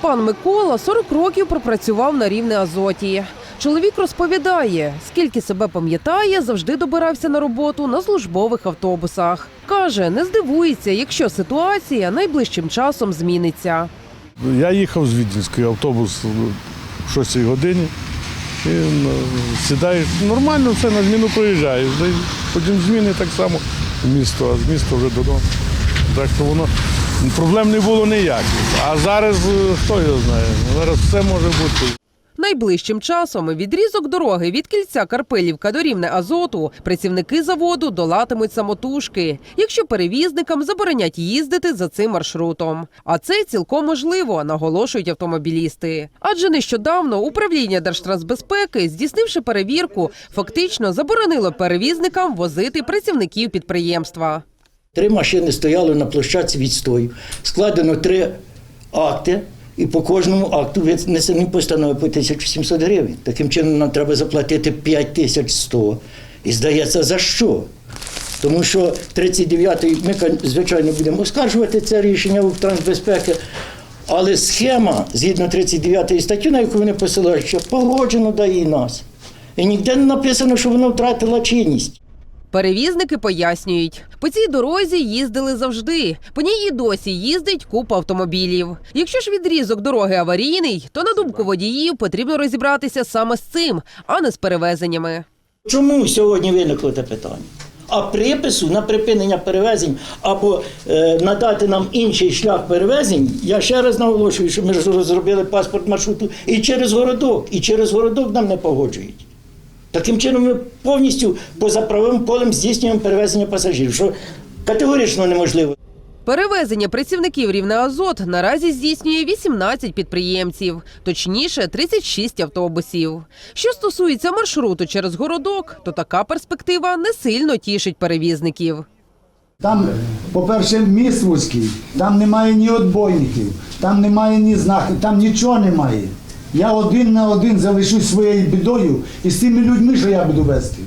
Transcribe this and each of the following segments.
Пан Микола 40 років пропрацював на рівне Азоті. Чоловік розповідає, скільки себе пам'ятає, завжди добирався на роботу на службових автобусах. Каже, не здивується, якщо ситуація найближчим часом зміниться. Я їхав з Віденської автобус в 6 годині. І сідаєш нормально, все на зміну проїжджаєш. Потім зміни так само в місто, а з міста вже додому. Так що воно проблем не було ніяких. А зараз е, хто його знає? Зараз все може бути. Найближчим часом відрізок дороги від кільця Карпилівка до рівне Азоту працівники заводу долатимуть самотужки, якщо перевізникам заборонять їздити за цим маршрутом. А це цілком можливо, наголошують автомобілісти. Адже нещодавно управління Держтрансбезпеки, здійснивши перевірку, фактично заборонило перевізникам возити працівників підприємства. Три машини стояли на площадці відстою. Складено три акти, і по кожному акту винесені постанови по 1700 гривень. Таким чином нам треба заплатити 5100. І здається, за що? Тому що 39-й, ми, звичайно, будемо оскаржувати це рішення у трансбезпеки, але схема, згідно 39 статті, на яку вони посилають, що погоджено дає і нас. І ніде не написано, що воно втратило чинність. Перевізники пояснюють, по цій дорозі їздили завжди. По ній і досі їздить купа автомобілів. Якщо ж відрізок дороги аварійний, то на думку водіїв потрібно розібратися саме з цим, а не з перевезеннями. Чому сьогодні виникло те питання? А припису на припинення перевезень або е, надати нам інший шлях перевезень, я ще раз наголошую, що ми ж розробили паспорт маршруту і через городок, і через городок нам не погоджують. Таким чином ми повністю поза правовим полем здійснюємо перевезення пасажирів, що категорично неможливо. Перевезення працівників рівне Азот наразі здійснює 18 підприємців, точніше 36 автобусів. Що стосується маршруту через городок, то така перспектива не сильно тішить перевізників. Там, по-перше, міст вузький, там немає ні отбойників, там немає ні знаків, там нічого немає. Я один на один залишусь своєю бідою і з тими людьми, що я буду вести.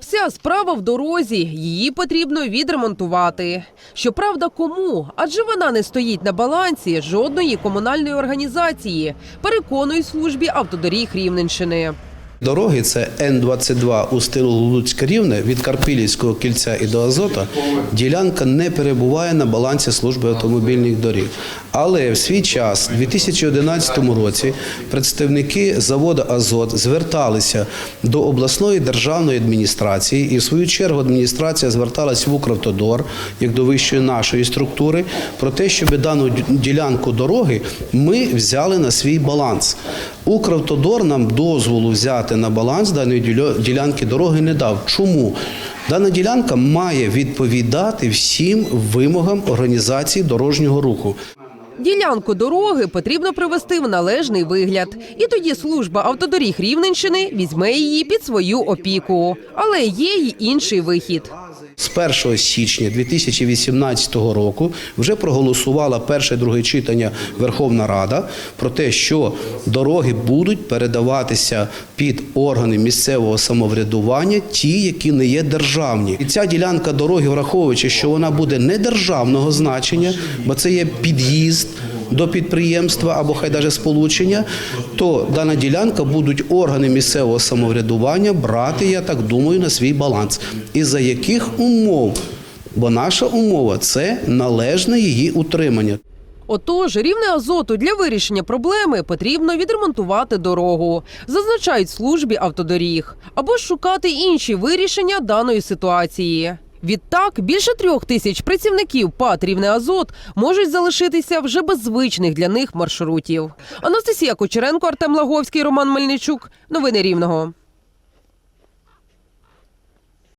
Вся справа в дорозі, її потрібно відремонтувати. Щоправда, кому? Адже вона не стоїть на балансі жодної комунальної організації, переконують службі автодоріг Рівненщини. Дороги це Н-22 у стилу Луцька Рівне від Карпилівського кільця і до Азота. Ділянка не перебуває на балансі служби автомобільних доріг. Але в свій час, у 2011 році, представники заводу Азот зверталися до обласної державної адміністрації, і в свою чергу адміністрація зверталась в Укравтодор, як до вищої нашої структури, про те, щоб дану ділянку дороги ми взяли на свій баланс. Укравтодор нам дозволу взяти на баланс даної ділянки дороги не дав. Чому? Дана ділянка має відповідати всім вимогам організації дорожнього руху. Ділянку дороги потрібно привести в належний вигляд, і тоді служба автодоріг Рівненщини візьме її під свою опіку. Але є й інший вихід. З 1 січня 2018 року вже проголосувала перше друге читання Верховна Рада про те, що дороги будуть передаватися під органи місцевого самоврядування, ті, які не є державні. І ця ділянка дороги, враховуючи, що вона буде не державного значення, бо це є під'їзд. До підприємства або хай даже сполучення, то дана ділянка будуть органи місцевого самоврядування брати, я так думаю, на свій баланс. І за яких умов? Бо наша умова це належне її утримання. Отож, рівне азоту для вирішення проблеми потрібно відремонтувати дорогу, зазначають службі автодоріг, або шукати інші вирішення даної ситуації. Відтак більше трьох тисяч працівників ПАТ «Рівне Азот можуть залишитися вже без звичних для них маршрутів. Анастасія Кучеренко, Артем Лаговський, Роман Мельничук. Новини Рівного.